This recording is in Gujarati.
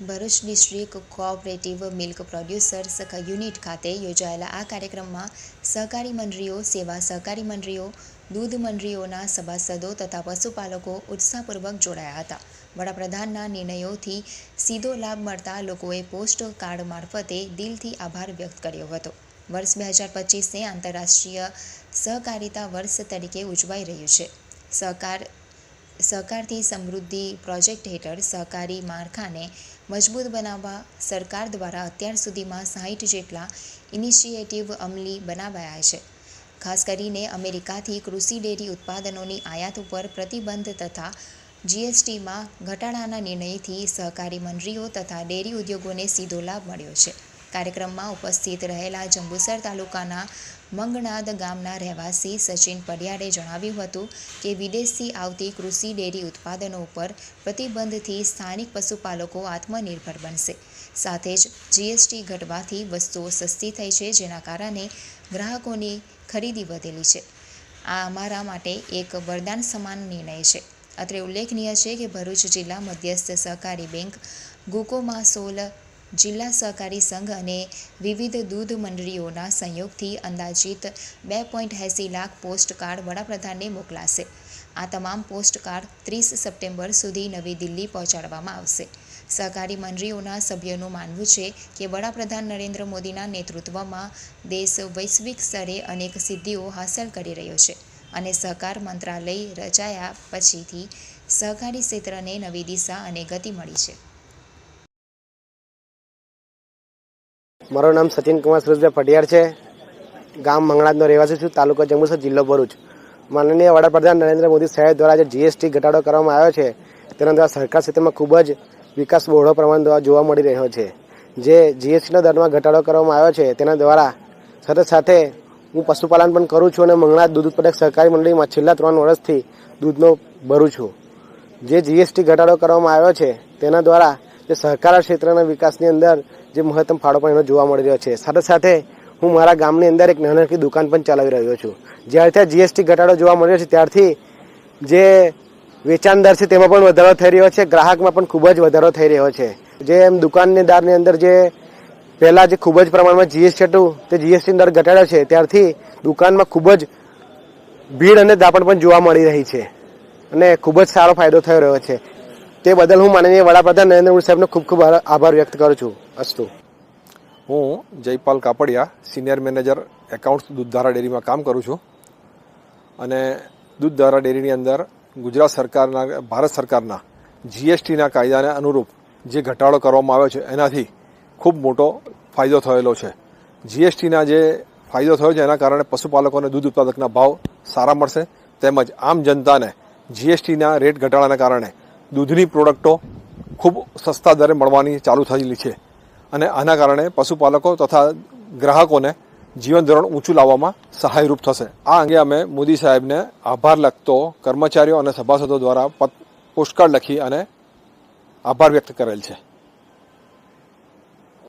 Bharuch district cooperative milk producers unit ખાતે યોજાયેલા આ કાર્યક્રમમાં સહકારી મંડળીઓ, સેવા સહકારી મંડળીઓ, દૂધ મંડળીઓના સભાસદો તથા પશુપાલકો ઉત્સાહપૂર્વક જોડાયા હતા. વડાપ્રધાનના નિર્ણયોથી સીધો લાભ મળતા લોકોએ પોસ્ટ કાર્ડ મારફતે દિલથી આભાર વ્યક્ત કર્યો હતો. વર્ષ બે હજાર પચીસને આંતરરાષ્ટ્રીય સહકારિતા વર્ષ તરીકે ઉજવાઈ રહ્યું છે. સહકાર, સહકારથી સમૃદ્ધિ પ્રોજેક્ટ હેઠળ સહકારી માળખાને મજબૂત બનાવવા સરકાર દ્વારા અત્યાર સુધીમાં સાહીઠ જેટલા ઇનિશિયેટિવ અમલી બનાવાયા છે. ખાસ કરીને અમેરિકાથી કૃષિ ડેરી ઉત્પાદનોની આયાત ઉપર પ્રતિબંધ તથા જીએસટીમાં ઘટાડાના નિર્ણયથી સહકારી મંડળીઓ તથા ડેરી ઉદ્યોગોને સીધો લાભ મળ્યો છે. કાર્યક્રમમાં ઉપસ્થિત રહેલા જંબુસર તાલુકાના મંગણાદ ગામના રહેવાસી સચિન પડિયાડે જણાવ્યું હતું કે વિદેશથી આવતી કૃષિ ડેરી ઉત્પાદનો ઉપર પ્રતિબંધથી સ્થાનિક પશુપાલકો આત્મનિર્ભર બનશે. સાથે જ જીએસટી ઘટવાથી વસ્તુઓ સસ્તી થઈ છે, જેના કારણે ગ્રાહકોની ખરીદી વધેલી છે. આ અમારા માટે એક વરદાન સમાન નિર્ણય છે. અત્રે ઉલ્લેખનીય છે કે ભરૂચ જિલ્લા મધ્યસ્થ સહકારી બેંક ગુકોમાં સોલ જિલ્લા સહકારી સંઘ અને વિવિધ દૂધ મંડળીઓના સંયોગથી અંદાજિત બે પોઈન્ટ એંસી લાખ પોસ્ટ કાર્ડ વડાપ્રધાનને મોકલાશે. આ તમામ પોસ્ટકાર્ડ ત્રીસ સપ્ટેમ્બર સુધી નવી દિલ્હી પહોંચાડવામાં આવશે. સહકારી મંડળીઓના સભ્યોનું માનવું છે કે વડાપ્રધાન નરેન્દ્ર મોદીના નેતૃત્વમાં દેશ વૈશ્વિક સ્તરે અનેક સિદ્ધિઓ હાંસલ કરી રહ્યો છે અને સહકાર મંત્રાલય રચાયા પછીથી સહકારી ક્ષેત્રને નવી દિશા અને ગતિ મળી છે. મારું નામ સચિન કુમાર સુરેશભાઈ પટિયાર છે. ગામ મંગળાજનો રહેવાસી છું. તાલુકો જંબુસર જિલ્લો ભરૂચ. માનનીય વડાપ્રધાન નરેન્દ્ર મોદી સાહેબ દ્વારા જે જીએસટી ઘટાડો કરવામાં આવ્યો છે. તેના દ્વારા સરકાર ક્ષેત્રમાં ખૂબ જ વિકાસ બહોળો પ્રમાણ જોવા મળી રહ્યો છે. જે જીએસટીના દરમાં ઘટાડો કરવામાં આવ્યો છે, તેના દ્વારા સાથે સાથે હું પશુપાલન પણ કરું છું અને મંગળાજ દૂધ ઉત્પાદક સહકારી મંડળીમાં છેલ્લા ત્રણ વર્ષથી દૂધનો ભરું છું. જે જીએસટી ઘટાડો કરવામાં આવ્યો છે, તેના દ્વારા જે સહકાર ક્ષેત્રના વિકાસની અંદર જે મહત્તમ ફાળો પણ એનો જોવા મળી રહ્યો છે. સાથે સાથે હું મારા ગામની અંદર એક નાનકડી દુકાન પણ ચલાવી રહ્યો છું. જ્યારથી જીએસટી ઘટાડો જોવા મળ્યો છે, ત્યારથી જે વેચાણ દર છે તેમાં પણ વધારો થઈ રહ્યો છે. ગ્રાહકમાં પણ ખૂબ જ વધારો થઈ રહ્યો છે. જે એમ દુકાનની દારની અંદર જે પહેલાં જે ખૂબ જ પ્રમાણમાં જીએસટી હતું, તે જીએસટી દર ઘટાડ્યો છે. ત્યારથી દુકાનમાં ખૂબ જ ભીડ અને દાપણ પણ જોવા મળી રહી છે અને ખૂબ જ સારો ફાયદો થઈ રહ્યો છે. તે બદલ હું માનનીય વડાપ્રધાન નરેન્દ્ર મોદી સાહેબનો ખૂબ ખૂબ આભાર વ્યક્ત કરું છું. અસ્તુ. હું Jaypal Kapadia senior manager accounts Dudhdhara ડેરીમાં કામ કરું છું. અને દૂધધારા ડેરીની અંદર ગુજરાત સરકારના, ભારત સરકારના જીએસટીના કાયદાને અનુરૂપ જે ઘટાડો કરવામાં આવ્યો છે, એનાથી ખૂબ મોટો ફાયદો થયેલો છે. જીએસટીના જે ફાયદો થયો છે, એના કારણે પશુપાલકોને દૂધ ઉત્પાદકના ભાવ સારા મળશે. તેમજ આમ જનતાને જીએસટીના રેટ ઘટાડાના કારણે દૂધની પ્રોડક્ટો ખૂબ સસ્તા દરે મળવાની ચાલુ થયેલી છે. અને આના કારણે પશુપાલકો તથા ગ્રાહકોને જીવન ધોરણ ઊંચું લાવવામાં સહાયરૂપ થશે. આ અંગે અમે મોદી સાહેબને આભાર લખતો કર્મચારીઓ અને સભાસદો દ્વારા પુષ્કળ લખી અને આભાર વ્યક્ત કરેલ છે.